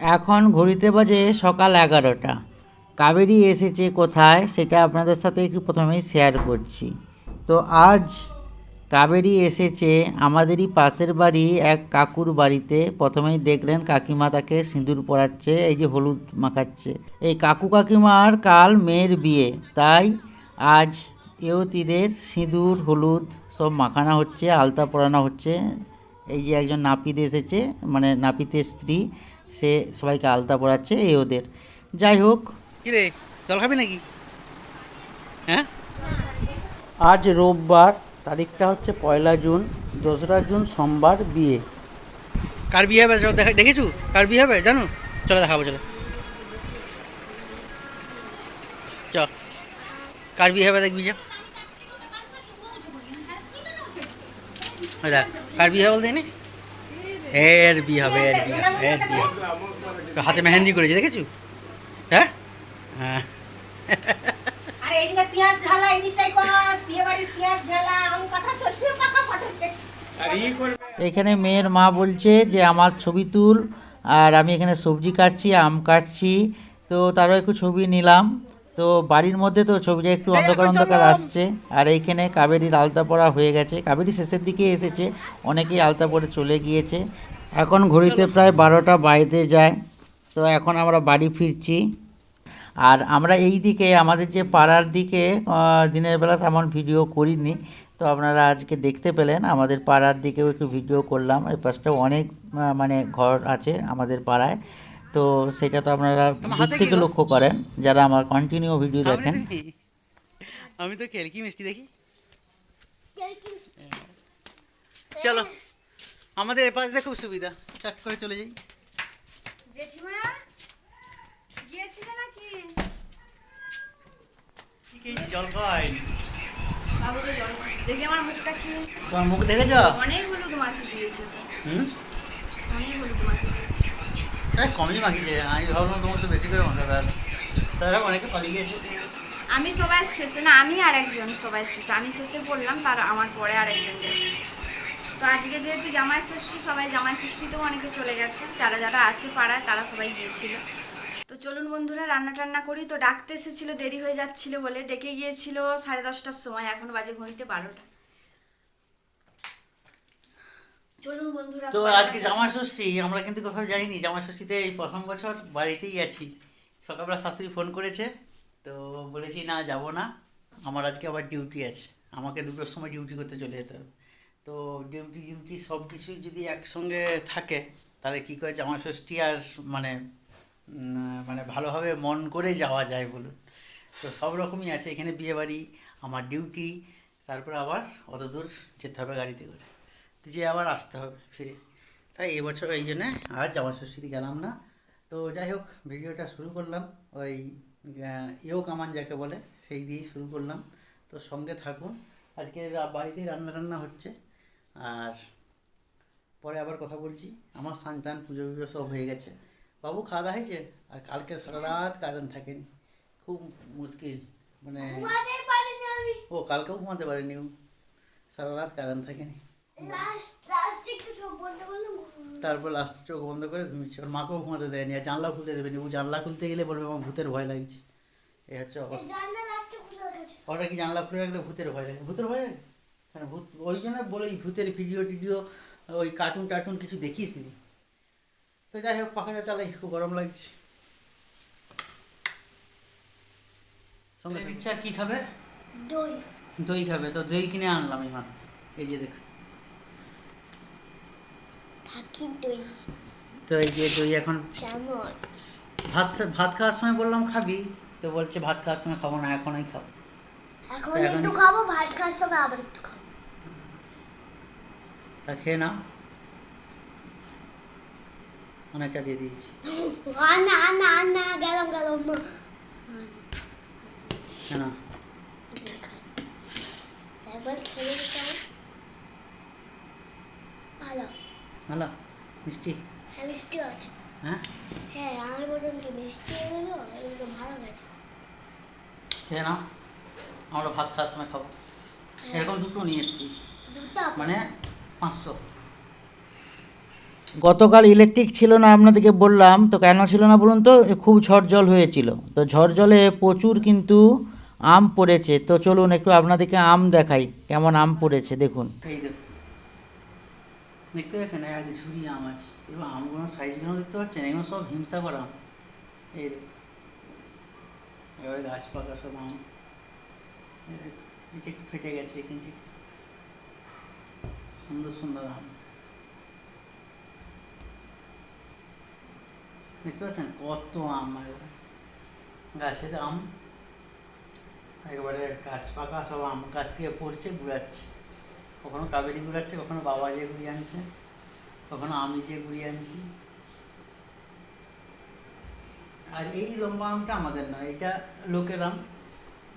এখন ঘড়িতে বাজে সকাল এগারোটা। কাবেরি এসেছে কোথায় সেটা আপনাদের সাথে একটু প্রথমেই শেয়ার করছি। তো আজ কাবেরি এসেছে আমাদেরই পাশের বাড়ি এক কাকুর বাড়িতে। প্রথমেই দেখলেন কাকিমা তাকে সিঁদুর পরাচ্ছে, এই যে হলুদ মাখাচ্ছে। এই কাকু কাকিমার কাল মেয়ের বিয়ে, তাই আজ ইয়তিদের সিঁদুর, হলুদ সব মাখানো হচ্ছে, আলতা পরানো হচ্ছে। এই যে একজন নাপিত এসেছে মানে নাপিতের স্ত্রী। সে সবাইকে আলতা পড়াচ্ছে এই ওদের। যাই হোক। কিরে জল খাবি নাকি? হ্যাঁ? আজ রোববার তারিখটা হচ্ছে পয়লা জুন দোসরা জুন সোমবার বিয়ে। কার বিয়ে হবে? দেখা দেখেছু? কার বিয়ে হবে? জানো? চলো দেখাবো চলো। চ। কার বিয়ে হবে দেখবি যা। কার বিয়ে হবে বলতে এর বিয়ে হবে এর হবে এর হাতে মেহেন্দি করেছে দেখেছু? হ্যাঁ? হ্যাঁ। এখানে মেয়ের মা বলছে যে আমার ছবি তুল আর আমি এখানে সবজি কাটছি আম কাটছি। তো তারও একটু ছবি নিলাম। তো বাড়ির মধ্যে তো ছবিটা একটু অন্ধকার অন্ধকার আসছে। আর এইখানে কাবেরির আলতা পরা হয়ে গেছে। কাবেরি শেষের দিকে এসেছে। অনেকেই আলতা পরে চলে গিয়েছে। এখন ঘড়িতে প্রায় বারোটা বাইতে যায়। তো এখন আমরা বাড়ি ফিরছি। আর আমরা এই দিকে আমাদের যে পাড়ার দিকে দিনের বেলা তেমন ভিডিও করিনি। তো আপনারা আজকে দেখতে পেলেন আমাদের পাড়ার দিকেও একটু ভিডিও করলাম। এই পাশটাও অনেক মানে ঘর আছে আমাদের পাড়ায়। তো সেটা তো আপনারা দূর থেকে লক্ষ্য করেন যারা আমার কন্টিনিউ ভিডিও দেখেন। আমি তো খেলকি মিষ্টি দেখি। চলো আমাদের এ পাশ দিয়ে খুব সুবিধা। চাক করে চলে যাই। জেঠিমা গিয়েছিলে নাকি? জল জল দেখি আমার মুখটা কি? তোমার মুখ দেখেছ? অনেক হলুদ মাখি দিয়েছে তো। হুম? অনেক হলুদ মাখি দিয়েছে। কমই মাখিছে আমি ভাবলাম বেশি করে তারা অনেকে পালিয়ে গেছে। আমি সবাই শেষে না, আমি আর একজন সবাই শেষে আমি শেষে পড়লাম, তার আমার পরে আর একজন তো আজকে যেহেতু জামাই ষষ্ঠী, সবাই জামাই ষষ্ঠীতেও অনেকে চলে গেছে। যারা যারা আছে পাড়ায়, তারা সবাই গিয়েছিল। তো চলুন বন্ধুরা, রান্না টান্না করি। তো ডাকতে এসেছিল, দেরি হয়ে যাচ্ছিল বলে। ডেকে গিয়েছিল সাড়ে দশটার সময়, এখন বাজে ঘড়িতে বারোটা। চলুন বন্ধুরা তো আজকে জামা ষষ্ঠী আমরা কিন্তু কোথাও যাইনি। জামা ষষ্ঠীতে এই প্রথম বছর বাড়িতেই আছি। সকালবেলা শাশুড়ি ফোন করেছে তো বলেছি না যাব না। আমার আজকে আবার ডিউটি আছে। আমাকে দুটোর সময় ডিউটি করতে চলে যেতে হবে। তো ডিউটি ডিউটি সব কিছুই যদি একসঙ্গে থাকে তাহলে কী করে জামা ষষ্ঠী আর মানে মানে ভালোভাবে মন করে যাওয়া যায় বলুন। তো সব রকমই আছে। এখানে বিয়েবাড়ি আমার ডিউটি তারপর আবার অত দূর যেতে হবে গাড়িতে করে। যে আবার আসতে হবে ফিরে। তাই এবছর এই জন্যে আর জামা ষষ্ঠীতে গেলাম না। তো যাই হোক ভিডিওটা শুরু করলাম। ওই ইয়েও কামান যাকে বলে সেই দিয়েই শুরু করলাম। তো সঙ্গে থাকুন। আজকে বাড়িতেই রান্না টান্না হচ্ছে। আর পরে আবার কথা বলছি। আমার স্নান টান পুজো পুজো সব হয়ে গেছে। বাবু খাওয়া দাওয়া হয়েছে? আর কালকে সারা রাত কারেন্ট থাকেনি। খুব মুশকিল। মানে ও কালকেও ঘুমাতে পারেনি ও। সারা রাত কারেন্ট থাকেনি। তারপর লাস্ট চোখ বন্ধ করে ঘুমিয়েছে ওর মাকেও ঘুমাতে দেয়নি আর জানলা খুলতে দেবেনি ও জানলা খুলতে গেলে বলবে আমার ভূতের ভয় লাগছে। এই হচ্ছে অবস্থা। ওটা কি জানলা খুলে রাখলে ভূতের ভয় লাগে? ভূতের ভয় লাগে? হ্যাঁ ভূত ওই জন্য বলে ভূতের ভিডিও টিডিও ওই কার্টুন টার্টুন কিছু দেখিস নি তো যাই হোক পাখাটা চালাই খুব গরম লাগছে। সঙ্গে ইচ্ছা কি খাবে? দই। দই খাবে তো দই কিনে আনলাম এই মাত্র। এই যে দেখ। পাখির দই তো এই যে দই এখন ভাত ভাত খাওয়ার সময় বললাম খাবি তো বলছে ভাত খাওয়ার সময় খাব না এখনই খাব। এখন একটু খাব ভাত খাওয়ার সময় আবার একটু খাব। তা খেয়ে নাও। অনেকটা দিয়ে দিয়েছি। আনা আনা আনা গরম গরম। হ্যাঁ না একবার খেলে দিতাম ভালো ভালো? মিষ্টি? হ্যাঁ মিষ্টি আছে। হ্যাঁ? হ্যাঁ আমার মিষ্টি এগুলো এগুলো ভালো লাগে। খেয়ে নাও। আমরা ভাত খাওয়ার সময় খাব। এরকম দুটো নিয়ে এসেছি। দুটো? মানে পাঁচশো। গতকাল ইলেকট্রিক ছিল না আপনাদেরকে বললাম তো কেন ছিল না বলুন তো? খুব ঝড় জল হয়েছিল। তো ঝড় জলে প্রচুর কিন্তু আম পড়েছে। তো চলুন একটু আপনাদেরকে আম দেখাই কেমন আম পড়েছে দেখুন। এই দেখুন দেখতে পাচ্ছেন, এক ঝুড়ি আম আছে। এবং আমগুলো সাইজগুলো দেখতে পাচ্ছেন, এগুলো সব হিংসা করা। আম এই এবারে গাছ পাকা সব আম। এটা একটু ফেটে গেছে কিন্তু সুন্দর সুন্দর আম। দেখতে পাচ্ছেন, কত আম গাছের আম। একবারে গাছ পাকা সব আম, গাছ থেকে পড়ছে ঘুরাচ্ছে কখনো কাবেরি ঘুরাচ্ছে, কখনো বাবা যে ঘুরিয়ে আনছে, কখনো আমি যে ঘুরিয়ে আনছি। আর এই লম্বা আমটা আমাদের না এটা লোকের আম।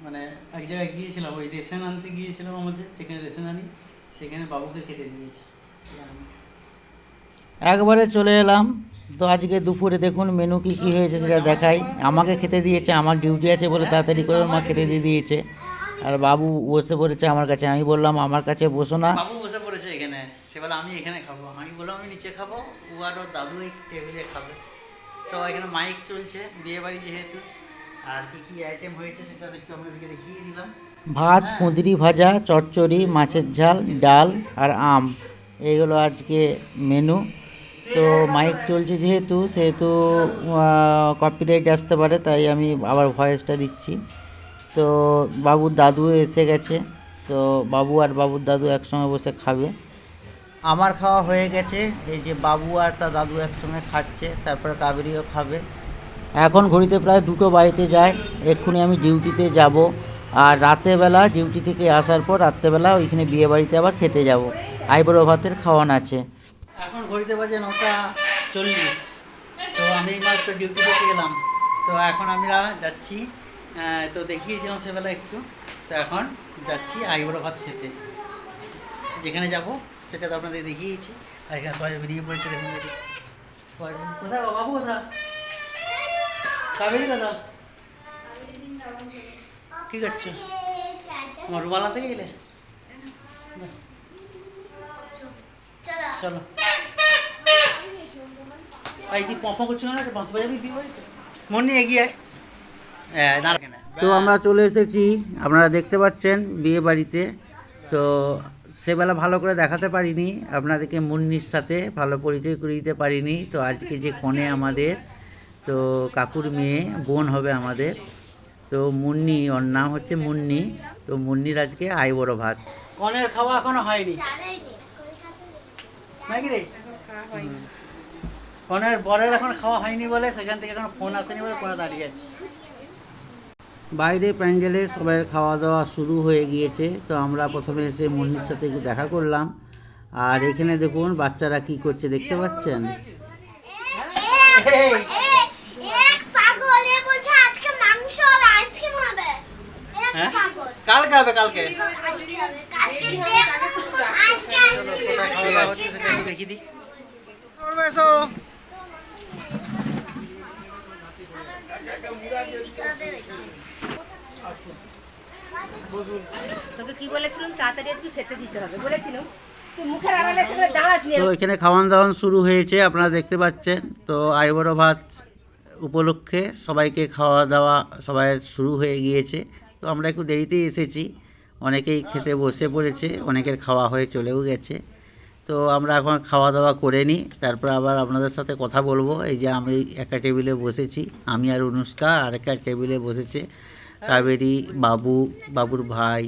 মানে এক জায়গায় গিয়েছিলাম, ওই রেশন আনতে গিয়েছিলাম আমাদের, যেখানে রেশন আনি, সেখানে বাবুকে খেতে দিয়েছে একবারে চলে এলাম। তো আজকে দুপুরে দেখুন মেনু কি কি হয়েছে সেটা দেখাই। আমাকে খেতে দিয়েছে, আমার ডিউটি আছে বলে তাড়াতাড়ি করে মা খেতে দিয়ে দিয়েছে। আর বাবু বসে পড়েছে আমার কাছে। আমি বললাম আমার কাছে বসো না। বাবু বসে পড়েছে এখানে। সে বলে আমি এখানে খাব। আমি বললাম আমি নিচে খাব। ও আর ওর দাদু এই টেবিলে খাবে। তো এখানে মাইক চলছে বিয়ে বাড়ি যেহেতু। আর কি কি আইটেম হয়েছে সেটা একটু আপনাদেরকে দেখিয়ে দিলাম। ভাত কুঁদরি ভাজা চচ্চড়ি মাছের ঝাল ডাল আর আম। এইগুলো আজকে মেনু তো মাইক চলছে যেহেতু সেহেতু কপিরাইট আসতে পারে তাই আমি আবার ভয়েসটা দিচ্ছি। তো বাবুর দাদু এসে গেছে। তো বাবু আর বাবুর দাদু একসঙ্গে বসে খাবে। আমার খাওয়া হয়ে গেছে। এই যে বাবু আর তার দাদু একসঙ্গে খাচ্ছে তারপরে কাবেরিও খাবে। এখন ঘড়িতে প্রায় দুটো বাড়িতে যায়। এক্ষুনি আমি ডিউটিতে যাব। আর রাতেরবেলা ডিউটি থেকে আসার পর রাত্রেবেলা ওইখানে বিয়ে বাড়িতে আবার খেতে যাব। আইবুড়ো ভাতের খাওয়ান আছে। এখন ঘড়িতে বাজে নটা চল্লিশ। তো আমি মাত্র ডিউটি থেকে গেলাম। তো এখন আমরা যাচ্ছি তো দেখিয়েছিলাম সেবেলা একটু। তো এখন যাচ্ছি আইবুড়ো ভাত খেতে। যেখানে যাব সেটা তো আপনাদের দেখিয়েছি। আর এখানে সবাই বেরিয়ে পড়েছে দেখুন কোথায় বাবু কোথা কাবেরি কোথা কি করছ? আমার রুমাল আনতে গেলে? চলো। ভাই কি পম্পা করছ না? বাঁশ বাজাবি বিয়ে বাড়িতে? মনে এগিয়ে আয়। হ্যাঁ দাঁড়া। তো আমরা চলে এসেছি আপনারা দেখতে পাচ্ছেন বিয়ে বাড়িতে। তো সেবেলা ভালো করে দেখাতে পারিনি আপনাদেরকে মুন্নির সাথে ভালো পরিচয় করে দিতে পারিনি। তো আজকে যে কনে আমাদের তো কাকুর মেয়ে বোন হবে আমাদের। তো মুন্নি ওর নাম হচ্ছে মুন্নি। তো মুন্নির আজকে আই বড় ভাত। কনের খাওয়া এখনও হয়নি? কনের বরের এখন খাওয়া হয়নি বলে সেখান থেকে এখন ফোন আসেনি বলে কোনে দাঁড়িয়ে আছে? বাইরে প্যান্ডেলে সবাই খাওয়া দাওয়া শুরু হয়ে গিয়েছে তো আমরা প্রথমে এসে মুন্নির সাথে একটু দেখা করলাম। আর এখানে দেখুন বাচ্চারা কি করছে দেখতে পাচ্ছেন? পাগল এ বলছে আজকে মাংস হবে আইসক্রিম হবে এ হ্যাঁ পাগল কালকে হবে কালকে আজকে দেখ আজকে আইসক্রিম কোথায় খাওয়া দাওয়া হচ্ছে সেটা একটু দেখিয়ে দিই তো এখানে খাওয়ান দাওয়ান শুরু হয়েছে, আপনারা দেখতে পাচ্ছেন। তো আইবড় ভাত উপলক্ষে সবাইকে খাওয়া দাওয়া সবাই শুরু হয়ে গিয়েছে। তো আমরা একটু দেরিতেই এসেছি। অনেকেই খেতে বসে পড়েছে, অনেকের খাওয়া হয়ে চলেও গেছে। তো আমরা এখন খাওয়া দাওয়া করে নিই, তারপর আবার আপনাদের সাথে কথা বলব। এই যে আমি একটা টেবিলে বসেছি, আমি আর অনুষ্কা আর একটা টেবিলে বসেছে। কাবেরি, বাবু, বাবুর ভাই,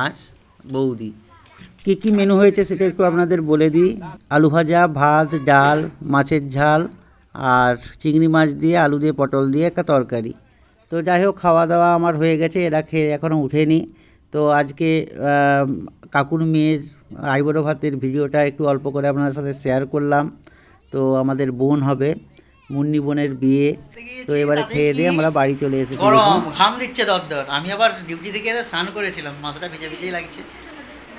আর বৌদি। কি কি মেনু হয়েছে সেটা একটু আপনাদের বলে দিই। আলু ভাজা, ভাত, ডাল, মাছের ঝাল, আর চিংড়ি মাছ দিয়ে, আলু দিয়ে, পটল দিয়ে একটা তরকারি। তো যাই হোক খাওয়া দাওয়া আমার হয়ে গেছে, এরা খেয়ে এখনও উঠেনি। তো আজকে কাকুর মেয়ের আইবড়ো ভাতের ভিডিওটা একটু অল্প করে আপনাদের সাথে শেয়ার করলাম। তো আমাদের বোন হবে। মুন্নি বোনের বিয়ে। তো এবারে খেয়ে দিয়ে আমরা বাড়ি চলে এসেছি। গরম, ঘাম দিচ্ছে দরদর। আমি আবার ডিউটি থেকে এসে স্নান করেছিলাম, মাথাটা ভিজে ভিজেই লাগছে।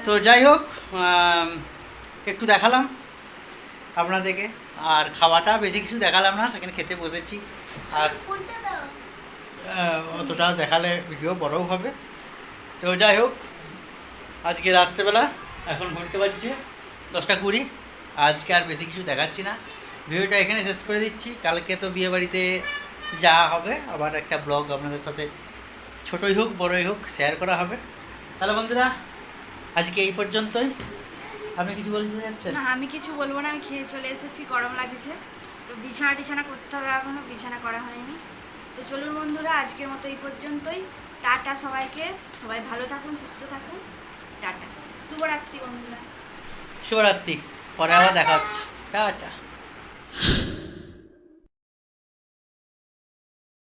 তো যাই হোক একটু দেখালাম আপনাদেরকে। আর খাওয়াটা বেশি কিছু দেখালাম না, সেখানে খেতে বসেছি। আর অতটা দেখালে ভিডিও বড়ও হবে। তো যাই হোক, আজকে রাত্রেবেলা এখন ঘুরতে পারছে দশটা কুড়ি। আজকে আর বেশি কিছু দেখাচ্ছি না। ভিডিওটা এখানে শেষ করে দিচ্ছি। কালকে তো বিয়ে বাড়িতে যাওয়া হবে আবার একটা ব্লগ আপনাদের সাথে ছোটোই হোক বড়োই হোক শেয়ার করা হবে। তাহলে বন্ধুরা আজকে এই পর্যন্তই। আপনি কিছু বলতে যাচ্ছেন না আমি কিছু বলব না আমি খেয়ে চলে এসেছি গরম লাগছে। তো বিছানা টিছানা করতে হবে এখনও বিছানা করা হয়নি। তো চলুন বন্ধুরা আজকের মতো এই পর্যন্তই। টাটা সবাইকে সবাই ভালো থাকুন সুস্থ থাকুন। টাটা। শুভরাত্রি বন্ধুরা। শুভরাত্রি পরে আবার দেখা হচ্ছে। টাটা।